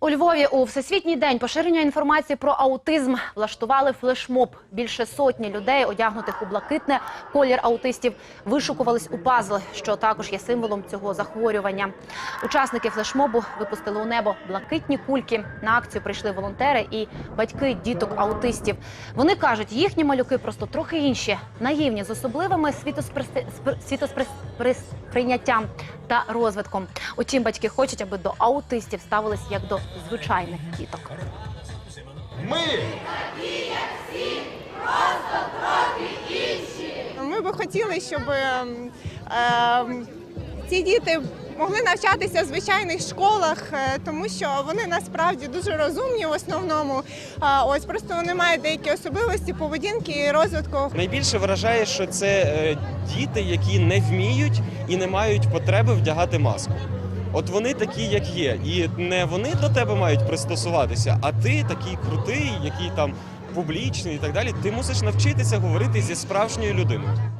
У Львові у всесвітній день поширення інформації про аутизм влаштували флешмоб. Більше сотні людей, одягнутих у блакитне колір аутистів, вишукувались у пазли, що також є символом цього захворювання. Учасники флешмобу випустили у небо блакитні кульки. На акцію прийшли волонтери і батьки діток аутистів. Вони кажуть, їхні малюки просто трохи інші, наївні з особливими світосприйняттям та розвитком. Утім, батьки хочуть, аби до аутистів ставились як до звичайних діток. Ми всі просто інші. Ми би хотіли, щоб е, ці діти могли навчатися в звичайних школах, е, тому що вони насправді дуже розумні в основному. Ось просто вони мають деякі особливості поведінки і розвитку. Найбільше вражає, що це е, діти, які не вміють і не мають потреби вдягати маску. От вони такі, як є, і не вони до тебе мають пристосуватися, а ти такий крутий, який там публічний і так далі. Ти мусиш навчитися говорити зі справжньою людиною.